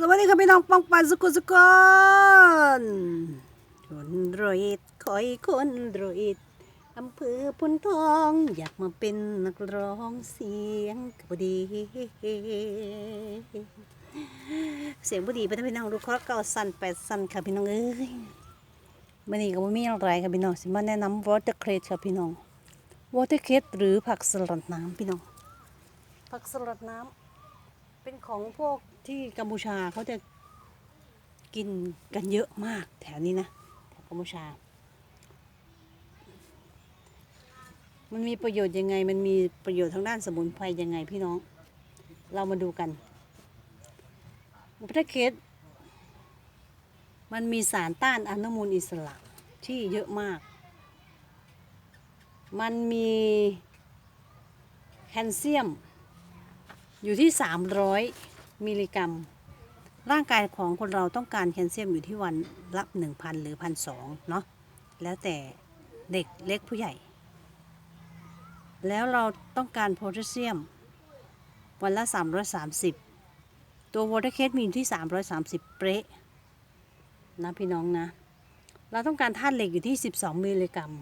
สวัสดีครับพี่น้องปองปันสุกุสุกอนคนรอยคอยคนรอยอำเภอพุนทองอยากมาเป็นนักร้องเสียงก็บดี เสียงบดีไปทั้งพี่น้องดูคราะห์เก้าสั้นแปดสั้นค่ะพี่น้องเอ้ยมันนี้ก็ไม่มีอะไรค่ะพี่น้องสิมาแนะนำวอเตอร์เครดค่ะพี่น้องวอเตอร์เครดหรือผักสลัดน้ำพี่น้องผักสลัดน้ำ เป็นของพวกที่กัมพูชาเขาจะกินกันเยอะมากแถวนี้นะแถวกัมพูชา มันมีประโยชน์ยังไง มันมีประโยชน์ทางด้านสมุนไพรยังไงพี่น้อง เรามาดูกันประเทศมันมีสารต้านอนุมูลอิสระที่เยอะมาก มันมีแคลเซียม อยู่ที่ 300 มิลลิกรัม ร่างกายของคนเราต้องการแคลเซียมอยู่ที่วันละ 1,000 หรือ 1,200 เนาะแล้วแต่เด็กเล็กผู้ใหญ่ แล้วเราต้องการโพแทสเซียม วันละ 330 ตัววอเตอร์เคสมีอยู่ที่ 330 เป๊ะนะพี่น้องนะ เราต้องการธาตุเหล็กอยู่ที่ 12 มิลลิกรัม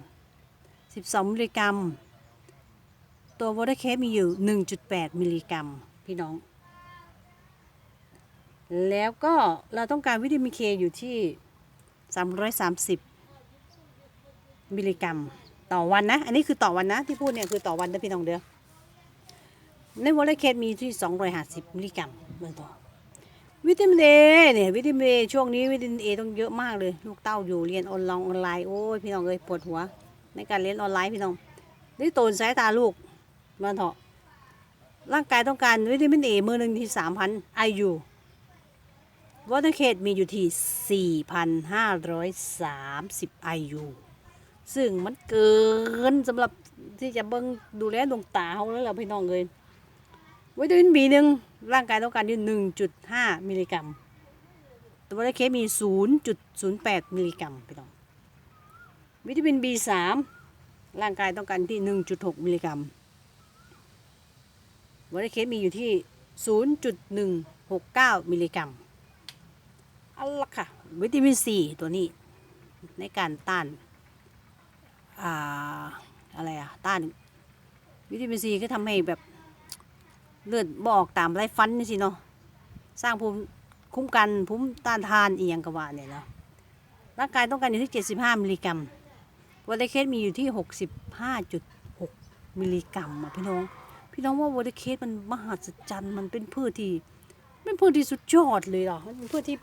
12 มิลลิกรัม ตัววอเตอร์เคสมีอยู่ 1.8 มิลลิกรัม พี่น้อง แล้วก็เราต้องการวิตามินเคอยู่ที่ 330 มิลลิกรัม ต่อวันนะ อันนี้คือต่อวันนะ ที่พูดเนี่ยคือต่อวันนะพี่น้องเด้อในวอลเลเคสมีที่ 250 มิลลิกรัมเบื้องต้นวิตามินเอเนี่ยวิตามินเอช่วงนี้วิตามินเอต้องเยอะมากเลย ลูกเต้าอยู่เรียนออนไลน์ออนไลน์โอ้ยพี่น้องเอ้ยปวดหัว ในการเรียนออนไลน์พี่น้องนี่โตนสายตาลูก มันเถอะร่างกายต้องการวิตามินเอมือหนึ่งที่สามพันไอยูวอเตอร์เคสมีอยู่ที่สี่พันห้าร้อยสามสิบไอยูซึ่งมันเกินสำหรับที่จะเบิ่งดูแลดวงตาเขาแล้วพี่น้องเลยวิตามินบีหนึ่งร่างกายต้องการอยู่หนึ่งจุดห้ามิลลิกรัมแต่วอเตอร์เคสมีศูนย์จุดศูนย์แปดมิลลิกรัมพี่น้องวิตามินบีสามร่างกายต้องการที่หนึ่งจุดหกมิลลิกรัม วอเตอร์เคสมีอยู่ที่ 0.169 มิลลิกรัมอาละค่ะ วิตามินซีตัวนี้ ในการต้านอ่าอะไรอะต้าน วิตามินซีก็ทำให้แบบเลือดบออกตามไรฟันนี่สิเนาะสร้างภูมิคุ้มกันภูมิต้านทานอีกอย่างกว่าเนี่ยเนาะร่างกายต้องการอยู่ที่ 75 มิลลิกรัมวอเตอร์เคสมีอยู่ที่ 65.6 มิลลิกรัมอะพี่น้อง พี่น้องว่าวอเตอร์เคสมันมหัศจรรย์มันเป็นพืชที่เป็นพืชที่สุดยอดเลยหรอมันเป็นพืชที่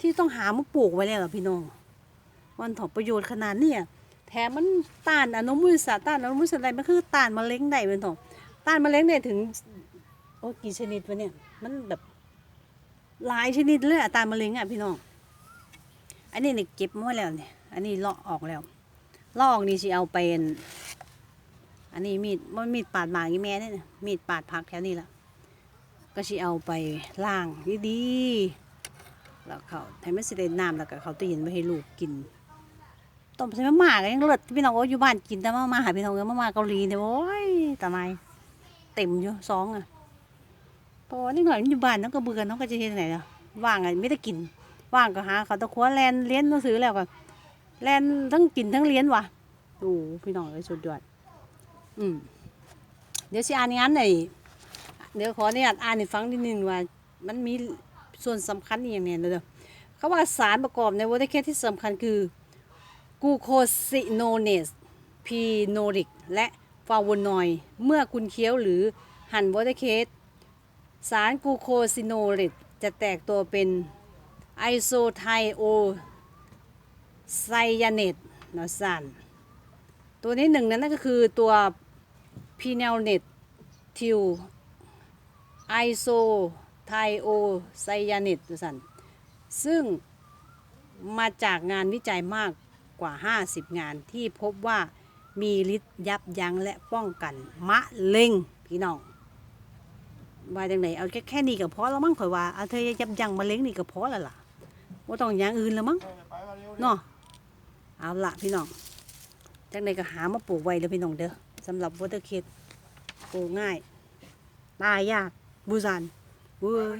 ที่ต้องหามาปลูกไว้เลยหรอพี่น้องมันถอประโยชน์ขนาดเนี้ยแถมมันต้านอนุมูลอิสระต้านอนุมูลอิสระอะไรมันคือต้านมะเร็งได้เป็นถอต้านมะเร็งได้ถึงโอ้กี่ชนิดวะเนี่ยมันแบบหลายชนิดเลยอะต้านมะเร็งอะพี่น้องอันนี้เนี่ยเก็บมาไว้แล้วเนี่ยอันนี้เลาะออกแล้วลออกนี่สิเอาไปอัน อันนี้มีดมันมีดปาดหมากอีแม่เนี่ยมีดปาดผักแถวนี้ละก็สิเอาไปล้างดีๆแล้วเขาให้มันสิได้น้ำแล้วก็เขาตู้เย็นไว้ให้ลูกกินต้มใส่มะม่าก็ยังเลิศพี่น้องโอ้ยอยู่บ้านกินแต่มะม่าหาพี่น้องเอ้ยมะม่าเกาหลีเนี่ยโอ้ยตาไมเต็มอยู่สองอะเพราะว่านี่หน่อยมันอยู่บ้านน้องก็เบื่อน้องก็จะเฮ็ดไหนล่ะว่างอะไม่ได้กิน ว่างก็หาเขาตะครัวแลนเลี้ยนหนังสือแล้วก็แลนทั้งกินทั้งเลี้ยนว่ะโอ้พี่น้องเอ้ยสุดยอด อืมเดี๋ยวสิอ่านงานหน่อยเดี๋ยวขออนุญาตอ่านให้ฟังนิดนึงว่า มันมีส่วนสำคัญอย่างเนี้ยเด้อเขาว่าสารประกอบในวอเตอร์เคสที่สำคัญคือกูโคซิโนเนสพีโนริก และฟาวนอยด์เมื่อคุณเคี้ยวหรือหั่นวอเตอร์เคสสารกูโคซิโนริกจะแตกตัวเป็นไอโซไทโอไซยาเนตนะสันตัวนี้หนึ่งนั้นนั่นก็คือตัว พีเนลเนตทิวไอโซไทโอไซยาเนตสันซึ่งมาจากงานวิจัยมากกว่า 50 งานที่พบว่ามีฤทธิ์ยับยั้งและป้องกัน มะเร็งพี่น้องว่าจังไหนเอาแค่แค่นี้ก็พอแล้วมั้งข่อยว่าเอาเธอยับยั้งมะเร็งนี่ก็พอแล้วล่ะว่าต้องอย่างอื่นแล้วมั้งเนาะเอาละพี่น้องจังใดก็หามาปลูกไว้เลยพี่น้องเด้อ สำหรับวอเตอร์เคดปลูกง่าย ตายยากบูซานเว้ย